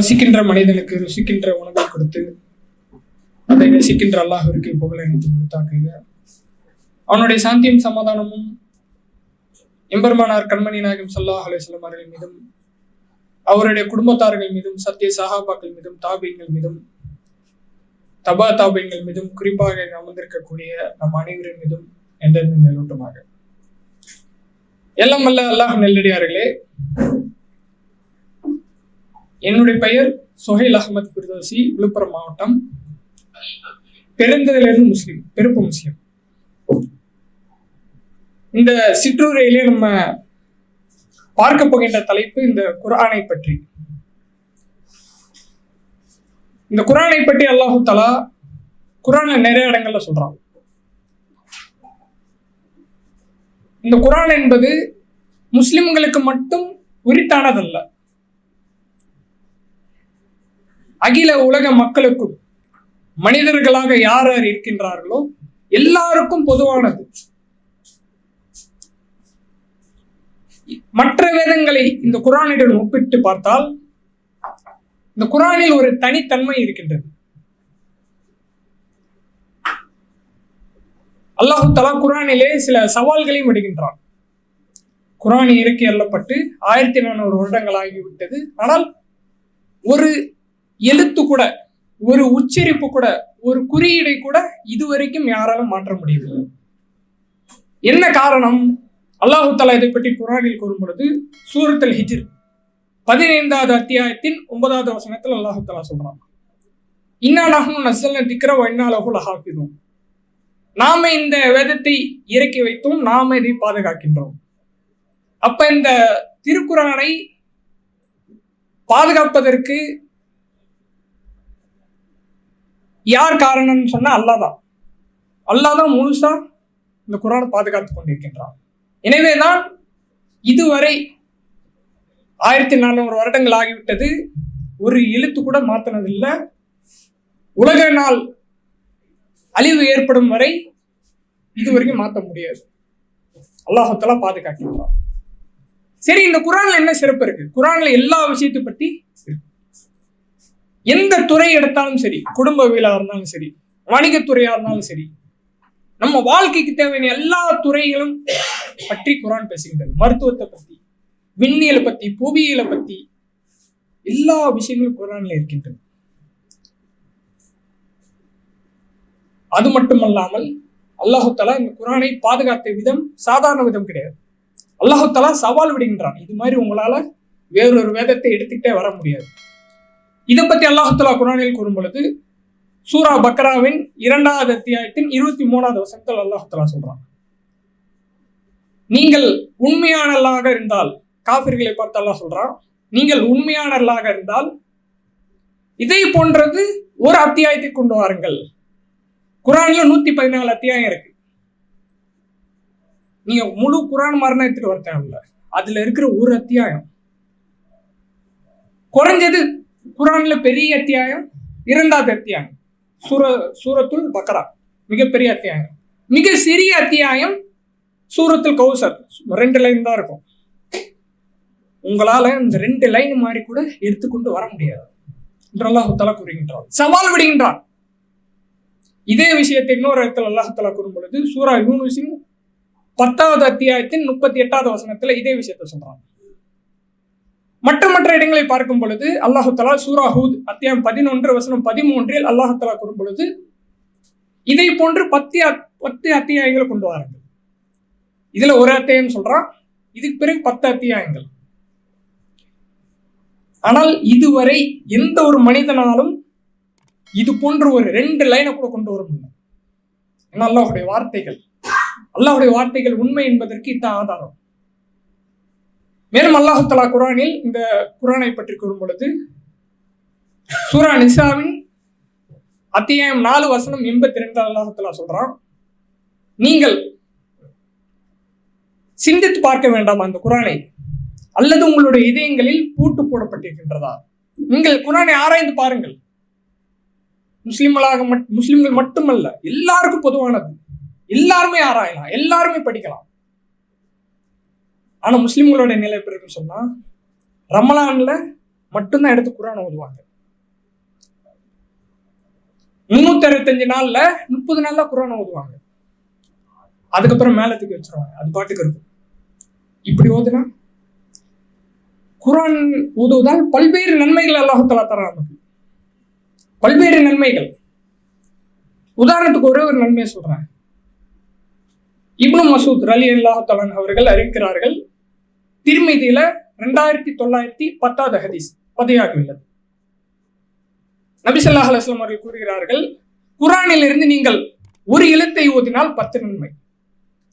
பசிக்கின்ற மனிதனுக்கு ருசிக்கின்ற உணவை கொடுத்து அதை ரசிக்கின்ற அல்லாஹிற்கு புகழை அளித்து கொடுத்தாக்குங்க அவனுடைய சாந்தியும் சமாதானமும் எம்பெருமானார் கண்மணி நாயகம் சல்லாஹ் அலிஸ்லாம் அவர்கள் மீதும் அவருடைய குடும்பத்தார்கள் மீதும் சத்திய சகாபாக்கள் மீதும் தாபியங்கள் மீதும் தபா தாபியங்கள் மீதும் குறிப்பாக அமர்ந்திருக்கக்கூடிய நம் அனைவரின் மீதும் என்றென்றும் மேலோட்டமாக. எல்லாம் வல்ல அல்லாஹ் நெல்லடியார்களே. என்னுடைய பெயர் சொஹைல் அகமது பிர்தோசி விழுப்புரம் மாவட்டம். பிறந்ததிலிருந்து முஸ்லீம் பெருப்பு முஸ்லீம். இந்த சிற்றுரையிலே நம்ம பார்க்க போகின்ற தலைப்பு இந்த குரானை பற்றி. இந்த குரானை பற்றி அல்லாஹு தலா குரான நிறைய இடங்கள்ல சொல்றான். இந்த குரான் என்பது முஸ்லிம்களுக்கு மட்டும் உரித்தானதல்ல. அகில உலக மக்களுக்கும் மனிதர்களாக யார் யார் இருக்கின்றார்களோ எல்லாருக்கும் பொதுவானது. மற்ற வேதங்களை இந்த குரானுடன் ஒப்பிட்டு பார்த்தால் இந்த குரானில் ஒரு தனித்தன்மை இருக்கின்றது. அல்லாஹு தலா குரானிலே சில சவால்களையும் விடுகின்றான். குரான் இறக்கி அள்ளப்பட்டு ஆயிரத்தி நானூறு வருடங்கள் ஆகிவிட்டது. ஆனால் ஒரு எழுத்து கூட ஒரு உச்சரிப்பு கூட ஒரு குறியீடை கூட இதுவரைக்கும் யாராலும் மாற்ற முடியவில்லை. என்ன காரணம்? அல்லாஹு தலா இதை பற்றி குரானில் கூறும் பொழுது சூரத்தல் ஹிஜிர் பதினைந்தாவது அத்தியாயத்தின் ஒன்பதாவது வசனத்தில் அல்லாஹு தலா சொல்றான். இன்னா நஹ்னு நஸ்ஸல்ன திக்ர வ நாம இந்த வேதத்தை இறக்கி வைத்தோம் நாம இதை பாதுகாக்கின்றோம். அப்ப இந்த திருக்குறானை பாதுகாப்பதற்கு யார் காரணம்னு சொன்னா அல்லாதான் அல்லாதான் முழுசா இந்த குரானை பாதுகாத்து கொண்டிருக்கின்றான். எனவே தான் இதுவரை ஆயிரத்தி நானூறு வருடங்கள் ஆகிவிட்டது. ஒரு எழுத்து கூட மாற்றினதில்லை உலக நாள் அழிவு ஏற்படும் வரை இதுவரைக்கும் மாற்ற முடியாது. அல்லாஹத்தலா பாதுகாக்கின்றான். சரி இந்த குரான்ல என்ன சிறப்பு இருக்கு? குரான்ல எல்லா விஷயத்தை பற்றி இருக்கு. எந்த துறை எடுத்தாலும் சரி குடும்பவியலா இருந்தாலும் சரி வணிகத்துறையா இருந்தாலும் சரி நம்ம வாழ்க்கைக்கு தேவையான எல்லா துறைகளும் பற்றி குரான் பேசுகின்றது. மருத்துவத்தை பத்தி விண்ணியலை பத்தி புவியியலை பத்தி எல்லா விஷயங்களும் குரான்ல இருக்கின்றது. அது மட்டுமல்லாமல் அல்லாஹு தலா இந்த குரானை பாதுகாத்த விதம் சாதாரண விதம் கிடையாது. அல்லாஹு தலா சவால் விடுகின்றான். இது மாதிரி உங்களால வேறொரு வேதத்தை எடுத்துக்கிட்டே வர முடியாது. இதை பத்தி அல்லாஹு குரானில் கூறும் பொழுது சூரா பக்ராவின் இரண்டாவது அத்தியாயத்தின் இருபத்தி மூணாவது வசனத்தில் அல்லாஹத்துலா சொல்றாங்க நீங்கள் உண்மையானல்லாக இருந்தால் காபிர்களை பார்த்து அல்லாஹ் சொல்றான் நீங்கள் உண்மையானல்லாக இருந்தால் இதை போன்றது ஒரு அத்தியாயத்தை கொண்டு வாருங்கள். குரான்ல நூத்தி பதினாலு அத்தியாயம் இருக்கு. நீங்க முழு குரான் மரணம் எடுத்துட்டு வரத்தேன் அதுல இருக்கிற ஒரு அத்தியாயம். குறைஞ்சது குரான்ல பெரிய அத்தியாயம் இரண்டாவது அத்தியாயம். சூர சூரத்துல் பக்ரா. மிகப்பெரிய அத்தியாயம். மிக சிறிய அத்தியாயம் சூரத்துல் கௌசர். ரெண்டு லைன் தான் இருக்கும். உங்களால இந்த ரெண்டு லைன் மாதிரி கூட எடுத்துக்கொண்டு வர முடியாது. என்று அல்லாஹுத்தலா கூறுகின்றான். சவால் விடுகின்றான். இதே விஷயத்தை இன்னொரு இடத்துல அல்லாஹ் தலா கூறும் பொழுது சூரா யூனுசின் பத்தாவது அத்தியாயத்தின் முப்பத்தி எட்டாவது வசனத்துல இதே விஷயத்தை சொல்றான். மற்ற மற்ற இடங்களை பார்க்கும் பொழுது அல்லாஹுத்தலா சூராஹூத் அத்தியாயம் பதினொன்று வசனம் பதிமூன்றில் அல்லாஹுத்தலா கூறும் பொழுது இதை போன்று பத்து பத்து அத்தியாயங்களை கொண்டு வராங்க இதுல ஒரு அத்தியாயம் சொல்றான் இதுக்கு பிறகு பத்து அத்தியாயங்கள். ஆனால் இதுவரை எந்த ஒரு மனிதனாலும் இது போன்ற ஒரு ரெண்டு லைனை கூட கொண்டு வர முடியல. ஏன்னா அல்லாஹுடைய வார்த்தைகள் அல்லாஹுடைய வார்த்தைகள் உண்மை என்பதற்கு இதான் ஆதாரம். மேலும் அல்லாஹு தலா குரானில் இந்த குரானை பற்றி கூறும் பொழுது சூரா நிசாவின் அத்தியாயம் நாலு வசனம் எண்பத்தி ரெண்டு அல்லாஹு தலா சொல்றான் நீங்கள் சிந்தித்து பார்க்க வேண்டாம் அந்த குரானை அல்லது உங்களுடைய இதயங்களில் பூட்டு போடப்பட்டிருக்கின்றதா? நீங்கள் குரானை ஆராய்ந்து பாருங்கள். முஸ்லிம்களாக முஸ்லிம்கள் மட்டுமல்ல எல்லாருக்கும் பொதுவானது. எல்லாருமே ஆராயலாம் எல்லாருமே படிக்கலாம். ஆனா முஸ்லிம்களோட நிலை எப்படி இருக்குன்னு சொன்னா ரமலான்ல மட்டும்தான் எடுத்து குரான் ஓதுவாங்க. முந்நூத்தி அறுபத்தஞ்சு நாள்ல முப்பது நாள்ல குரான் ஓதுவாங்க. அதுக்கப்புறம் மேல தூக்கி வச்சிருவாங்க. அது பாட்டுக்கு இருக்கும். இப்படி ஓதுனா குரான் ஓதுவதால் பல்வேறு நன்மைகள் அல்லாஹத்தலா தர நமக்கு பல்வேறு நன்மைகள். உதாரணத்துக்கு ஒரே ஒரு நன்மையை சொல்றேன். இப்னு மசூத் அலி அல்லாஹாலன் அவர்கள் அறிவிக்கிறார்கள் திருமதியில ரெண்டாயிரத்தி தொள்ளாயிரத்தி பத்தாவது ஹதீஸ் பதியாகியுள்ளது நபிசல்லாஹ் அலுவலம் அவர்கள் கூறுகிறார்கள் குரானில் இருந்து நீங்கள் ஒரு எழுத்தை ஓதினால் பத்து நன்மை.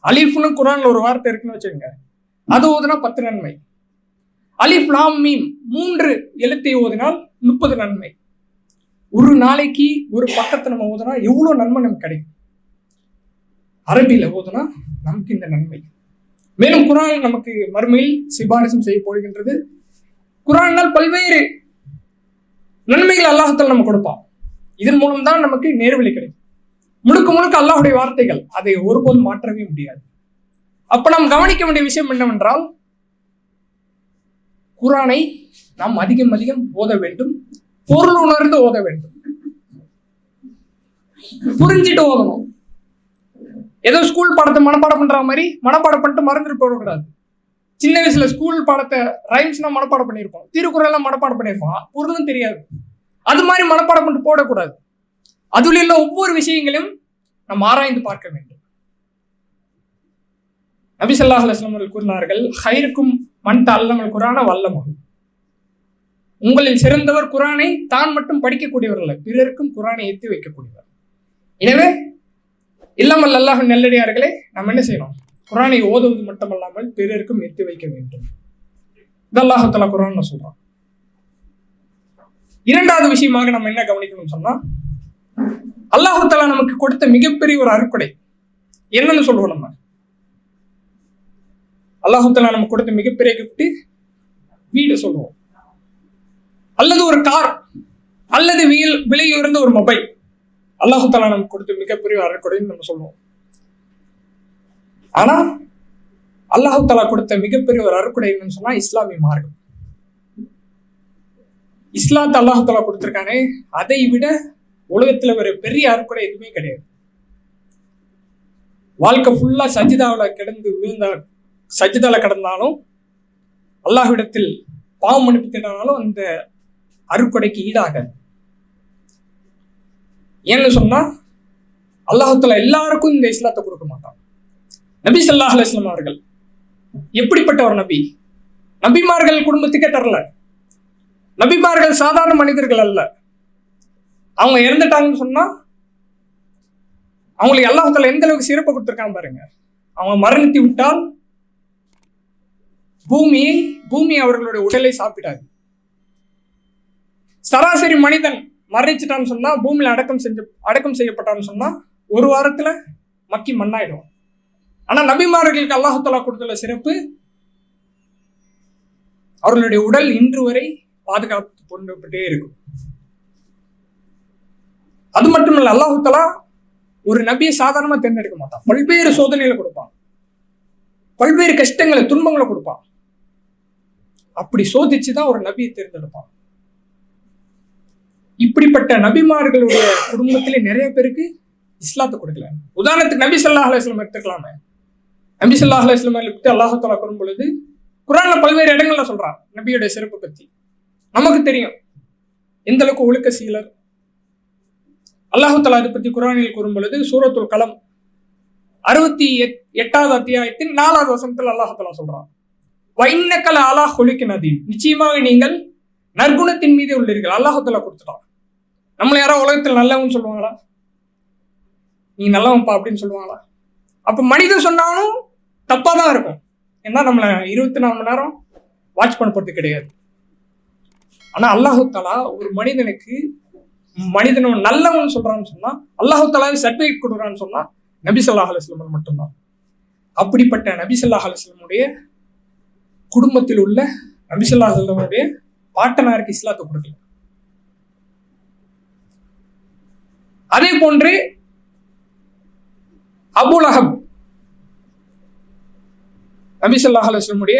அலிஃப்னு குரான்ல ஒரு வார்த்தை இருக்குன்னு வச்சுக்கோங்க அது ஓதுனா பத்து நன்மை. அலிஃப் லாம் மீம் மூன்று எழுத்தை ஓதினால் முப்பது நன்மை. ஒரு நாளைக்கு ஒரு பக்கத்தை நம்ம ஓதுனா எவ்வளோ நன்மை நமக்கு கிடைக்கும்? அரபியில் ஓதுனா நமக்கு இந்த நன்மை. மேலும் குரான் நமக்கு மறுமையில் சிபாரிசம் செய்ய போகின்றது. குரானால் பல்வேறு நன்மைகள் அல்லாஹத்தால் நம்ம கொடுப்பான் இதன் மூலம் தான் நமக்கு நேர்வழி கிடைக்கும். முழுக்க முழுக்க அல்லாஹுடைய வார்த்தைகள் அதை ஒருபோதும் மாற்றவே முடியாது. அப்ப நாம் கவனிக்க வேண்டிய விஷயம் என்னவென்றால் குரானை நாம் அதிகம் அதிகம் ஓத வேண்டும் பொருள் உணர்ந்து ஓத வேண்டும். புரிஞ்சிட்டு ஓதணும். ஏதோ ஸ்கூல் பாடத்தை மனப்பாடம் பண்ற மாதிரி மனப்பாடம் பண்ணிட்டு மறந்துட்டு போடக்கூடாது சின்ன வயசுல ஸ்கூல் பாடத்தை ரைம்ஸ்னா மனப்பாடம் பண்ணியிருப்போம். திருக்குறள் மனப்பாடம் பண்ணியிருப்போம். பொருளும் தெரியாது. அது மாதிரி மனப்பாடம் பண்ணிட்டு போடக்கூடாது. அதுல உள்ள ஒவ்வொரு விஷயங்களையும் நாம் ஆராய்ந்து பார்க்க வேண்டும். நபிசல்லாஹ் அலுவலம் அவர்கள் கூறினார்கள் ஹைருக்கும் மண் அல்லமல் குரான வல்லமகும் உங்களில் சிறந்தவர் குரானை தான் மட்டும் படிக்கக்கூடியவர் அல்ல பிறருக்கும் குரானை ஏற்றி வைக்கக்கூடியவர். எனவே இல்லாமல் அல்லாஹ் நெல்லடியார்களே நம்ம என்ன செய்யணும்? குரானை ஓதுவது மட்டுமல்லாமல் பிறருக்கும் எத்தி வைக்க வேண்டும். இது அல்லாஹால குரான் சொல்றான். இரண்டாவது விஷயமாக நம்ம என்ன கவனிக்கணும்னு சொன்னா அல்லாஹாலா நமக்கு கொடுத்த மிகப்பெரிய ஒரு அறுப்படை. என்னன்னு சொல்லுவோம் நம்ம. அல்லாஹாலா நமக்கு கொடுத்த மிகப்பெரிய கிஃப்ட் வீடு சொல்லுவோம். அல்லது ஒரு கார் அல்லது விலை உயர்ந்த ஒரு மொபைல் அல்லாஹாலா நமக்கு கொடுத்த மிகப்பெரிய அறக்குறைன்னு நம்ம சொல்லுவோம் ஆனா அல்லாஹு தாலா கொடுத்த மிகப்பெரிய ஒரு அறுக்குடை என்னன்னு சொன்னா இஸ்லாமிய மார்க்கம். இஸ்லாத்தை அல்லாஹு தாலா கொடுத்திருக்கானே அதை விட உலகத்துல ஒரு பெரிய அறக்குடை எதுவுமே கிடையாது. வாழ்க்கை ஃபுல்லா சஜிதாவில் கிடந்து விழுந்த சஜிதால கிடந்தாலும் அல்லாஹ்விடத்தில் பாவம் மன்னிப்பு தேடினாலும் அந்த அறுக்குடைக்கு ஈடாகாது. ஏன்னு சொன்னா அல்லாஹத்துல எல்லாருக்கும் இந்த இஸ்லாத்தை கொடுக்க மாட்டான். நபி சல்லாஹ் அலுவலாம் அவர்கள் எப்படிப்பட்ட ஒரு நபி? நபிமார்கள் குடும்பத்துக்கே தரல. நபிமார்கள் சாதாரண மனிதர்கள் அல்ல. அவங்க இறந்துட்டாங்கன்னு சொன்னா அவங்களுக்கு அல்லாஹத்துல எந்த அளவுக்கு சிறப்பு கொடுத்துருக்காங்க பாருங்க. அவங்க மரணித்து விட்டால் பூமி பூமி அவர்களுடைய உடலை சாப்பிடாது. சராசரி மனிதன் மறைச்சிட்டான்னு சொன்னா பூமியில அடக்கம் செஞ்ச அடக்கம் செய்யப்பட்டான்னு சொன்னா ஒரு வாரத்துல மக்கி மண்ணாயிடும். ஆனா நபிமார்களுக்கு அல்லாஹாலா கொடுத்துள்ள சிறப்பு அவர்களுடைய உடல் இன்று வரை பாதுகாப்பு கொண்டுபட்டே இருக்கும். அது மட்டுமல்ல அல்லாஹுத்தலா ஒரு நபியை சாதாரணமா தேர்ந்தெடுக்க மாட்டான். பல்வேறு சோதனைகளை கொடுப்பான். பல்வேறு கஷ்டங்களை துன்பங்களை கொடுப்பான். அப்படி சோதிச்சுதான் ஒரு நபியை தேர்ந்தெடுப்பான். இப்படிப்பட்ட நபிமார்களுடைய குடும்பத்திலே நிறைய பேருக்கு இஸ்லாத்தை கொடுக்கல. உதாரணத்துக்கு நபி சல்லாஹ் அலுவலம் எடுத்துக்கலாமே. நபி சல்லாஹ் அலுவலம் பற்றி அல்லாஹாலா கூறும் பொழுது குரான்ல பல்வேறு இடங்கள்ல சொல்றான் நபியுடைய சிறப்பு பத்தி. நமக்கு தெரியும். எந்த அளவுக்கு ஒழுக்க சீலர். அல்லாஹு தலா அதை பத்தி குரானில் கூறும் பொழுது சூரத்துல் கலம் அறுபத்தி எட் எட்டாவது அத்தியாயத்தின் நாலாவது வசனத்தில் அல்லாஹு தலா சொல்றான். வைன்னக்கல அலாஹ் ஒழுக்க நிச்சயமாக நீங்கள் நற்குணத்தின் மீது உள்ளீர்கள். அல்லாஹு தலா கொடுத்துட்டான். நம்மளை யாரோ உலகத்தில் நல்லவன் சொல்லுவாங்களா? நீ நல்லவன்ப்பா அப்படின்னு சொல்லுவாங்களா? அப்போ மனிதன் சொன்னாலும் தப்பா தான் இருக்கும். ஏன்னா நம்மளை இருபத்தி நாலு மணி நேரம் வாட்ச் பண்ண போகிறது கிடையாது. ஆனா அல்லாஹுத்தாலா ஒரு மனிதனுக்கு மனிதன் நல்லவன் சொல்றான்னு சொன்னால் அல்லாஹுத்தாலாவே சர்டிஃபிகேட் கொடுக்குறான்னு சொன்னால் நபி சொல்லாஹ் அலுவலம் மட்டும்தான். அப்படிப்பட்ட நபி சொல்லாஹ் அலுவலமுடைய குடும்பத்தில் உள்ள நபி சொல்லாஹ் அலுவலமுடைய பாட்டனாருக்கு இஸ்லாத்தை கொடுக்கல. அதே போன்று அபுல் அஹப் நபி சொல்லாஹ் அலுவலமுடைய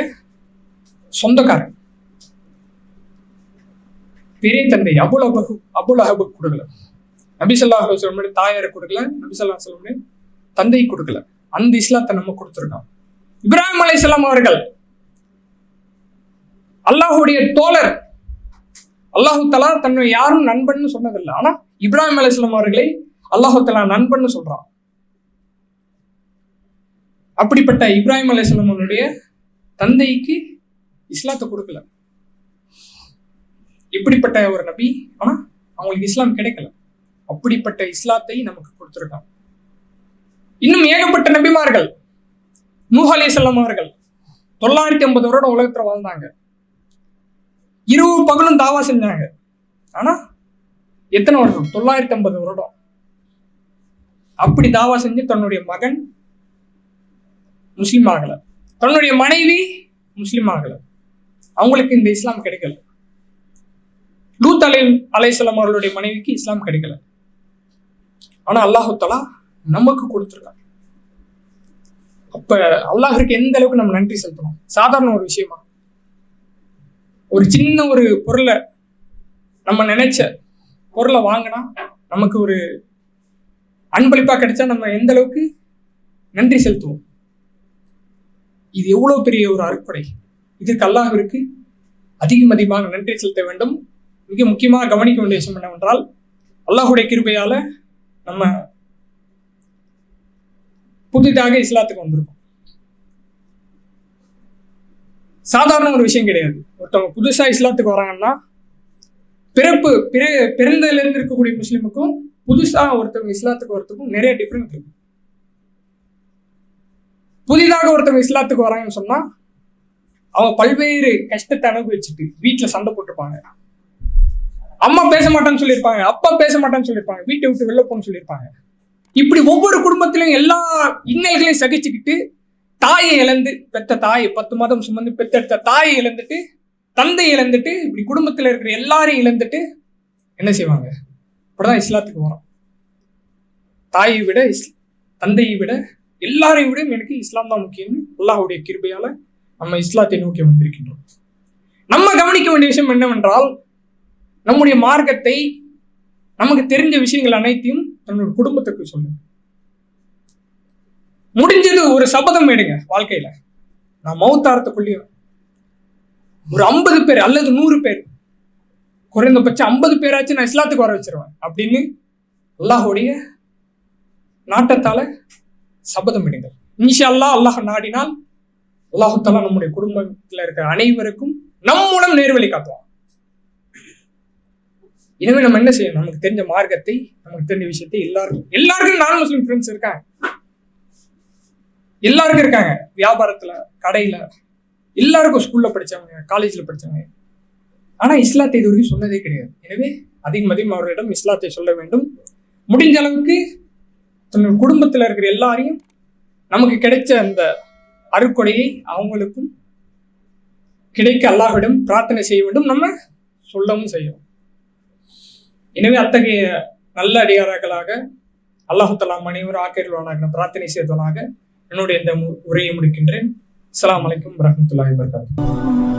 சொந்தக்காரன் பெரிய தந்தை அபுல் அபு அபுல் அஹபு கொடுக்கல நபிசல்லா அலுவலமுடைய தாயாரை கொடுக்கல? நபிசல்லா சொல்லமுடைய தந்தை கொடுக்கல. அந்த இஸ்லாத்தை நம்ம கொடுத்துருக்கோம். இப்ராஹிம் அலைஹிஸ்ஸலாம் அவர்கள் அல்லாஹுடைய தோழர். அல்லாஹு தலா தன்னை யாரும் நண்பன் சொன்னதில்லை. ஆனா இப்ராஹிம் அலிஸ்லாம் அவர்களை அல்லாஹத்தலா நண்பன்னு சொல்றான். அப்படிப்பட்ட இப்ராஹிம் அலிஸ்லாம் அவருடைய தந்தைக்கு இஸ்லாத்தை கொடுக்கல. இப்படிப்பட்ட ஒரு நபி ஆனா அவங்களுக்கு இஸ்லாம் கிடைக்கல. அப்படிப்பட்ட இஸ்லாத்தை நமக்கு கொடுத்திருக்கான். இன்னும் ஏகப்பட்ட நபிமார்கள் நூஹ் அலிசல்லாம் அவர்கள் தொள்ளாயிரத்தி ஐம்பது வருடம் உலகத்துல வாழ்ந்தாங்க. இரவு பகலும் தாவா செஞ்சாங்க. ஆனா எத்தனை வருடம் தொள்ளாயிரத்தி ஐம்பது வருடம். அப்படி தாவா செஞ்சு தன்னுடைய மகன் முஸ்லீம் ஆகல. தன்னுடைய மனைவி முஸ்லீம் ஆகல. அவங்களுக்கு இந்த இஸ்லாம் கிடைக்கல. லூத் அலை அலைசலம் அவர்களுடைய மனைவிக்கு இஸ்லாம் கிடைக்கல. ஆனா அல்லாஹுத்தலா நமக்கு கொடுத்துருக்காங்க அப்ப அல்லாஹருக்கு எந்த அளவுக்கு நம்ம நன்றி செலுத்தணும்? சாதாரண ஒரு விஷயமா? ஒரு சின்ன ஒரு பொருளை நம்ம நினைச்ச பொருளை வாங்கினா நமக்கு ஒரு அன்பளிப்பாக கிடைச்சா நம்ம எந்த அளவுக்கு நன்றி செலுத்துவோம்? இது எவ்வளவு பெரிய ஒரு அறுப்படை இதற்கு அல்லாஹிற்கு அதிகம் அதிகமாக நன்றி செலுத்த வேண்டும். மிக முக்கியமாக கவனிக்க வேண்டிய விஷயம் என்னவென்றால் அல்லாஹுடைய கிருபையால நம்ம புதிதாக இஸ்லாத்துக்கு வந்திருக்கோம். சாதாரண ஒரு விஷயம் கிடையாது. ஒருத்தவங்க புதுசா இஸ்லாத்துக்கு வராங்கன்னா பிறப்பு பிற பிறந்ததுல இருந்து இருக்கக்கூடிய முஸ்லீமுக்கும் புதுசா ஒருத்தவங்க இஸ்லாத்துக்கு ஒருத்தருக்கும் நிறைய டிஃப்ரெண்ட் இருக்கு. புதிதாக ஒருத்தவங்க இஸ்லாத்துக்கு வராங்கன்னு சொன்னா அவங்க பல்வேறு கஷ்டத்தை அனுபவிச்சுட்டு வீட்டில் சண்டை போட்டிருப்பாங்க. அம்மா பேச மாட்டேன்னு சொல்லியிருப்பாங்க அப்பா பேச மாட்டேன்னு சொல்லியிருப்பாங்க வீட்டை விட்டு வெளில போகணும்னு சொல்லியிருப்பாங்க. இப்படி ஒவ்வொரு குடும்பத்திலும் எல்லா இன்னல்களையும் சகிச்சுக்கிட்டு தாயை இழந்து பெத்த தாய் பத்து மாதம் சுமந்து பெத்தெடுத்த தாயை இழந்துட்டு தந்தை இழந்துட்டு இப்படி குடும்பத்தில் இருக்கிற எல்லாரையும் இழந்துட்டு என்ன செய்வாங்க? இப்படிதான் இஸ்லாத்துக்கு வரோம். தாயை விட இஸ் தந்தையை விட எல்லாரையும் விட எனக்கு இஸ்லாம் தான் முக்கியம்னு அல்லாஹுடைய கிருபையால நம்ம இஸ்லாத்தை நோக்கி வந்திருக்கின்றோம். நம்ம கவனிக்க வேண்டிய விஷயம் என்னவென்றால் நம்முடைய மார்க்கத்தை நமக்கு தெரிஞ்ச விஷயங்கள் அனைத்தையும் தன்னுடைய குடும்பத்துக்கு சொல்லு. முடிஞ்சது ஒரு சபதம் எடுங்க வாழ்க்கையில. நான் மௌத்தாரத்துக்குள்ளேயும் ஒரு ஐம்பது பேர் அல்லது நூறு பேர். குறைந்தபட்சம் ஐம்பது பேராச்சும் நான் இஸ்லாத்துக்கு வர வச்சிருவேன். அப்படின்னு அல்லாஹுடைய நாட்டத்தால சபதம் எடுங்க இன்ஷா அல்லாஹ் அல்லாஹ் நாடினால் அல்லாஹுத்தாலா நம்முடைய குடும்பத்தில் இருக்கிற அனைவருக்கும் நம் மூலம் நேர்வழி காட்டுவான். எனவே நம்ம என்ன செய்யணும்? நமக்கு தெரிஞ்ச மார்க்கத்தை நமக்கு தெரிஞ்ச விஷயத்தை எல்லாருக்கும் எல்லாருக்கும் நான் முஸ்லீம் ஃப்ரெண்ட்ஸ் இருக்காங்க. எல்லாருக்கும் இருக்காங்க. வியாபாரத்துல கடையில எல்லாருக்கும் ஸ்கூல்ல படிச்சவங்க காலேஜ்ல படிச்சவங்க. ஆனா இஸ்லாத்தை இது வரைக்கும் சொன்னதே கிடையாது. எனவே அதிகம் அதிகம் அவர்களிடம் இஸ்லாத்தை சொல்ல வேண்டும். முடிஞ்ச அளவுக்கு தன்னோட குடும்பத்துல இருக்கிற எல்லாரையும் நமக்கு கிடைச்ச அந்த அருக்கொடையை அவங்களுக்கும் கிடைக்க அல்லாஹிடம் பிரார்த்தனை செய்ய வேண்டும். நம்ம சொல்லவும் செய்யணும். எனவே அத்தகைய நல்ல அடியார்களாக அல்லாஹு தலாம் மனைவர் ஆக்கிரவானாக பிரார்த்தனை செய்தவனாக என்னுடைய இந்த மு- உரையை முடிக்கின்றேன். அலாம் வலைக்கம் வரஹ்மத்துல்லாஹி வபரகாத்துஹு.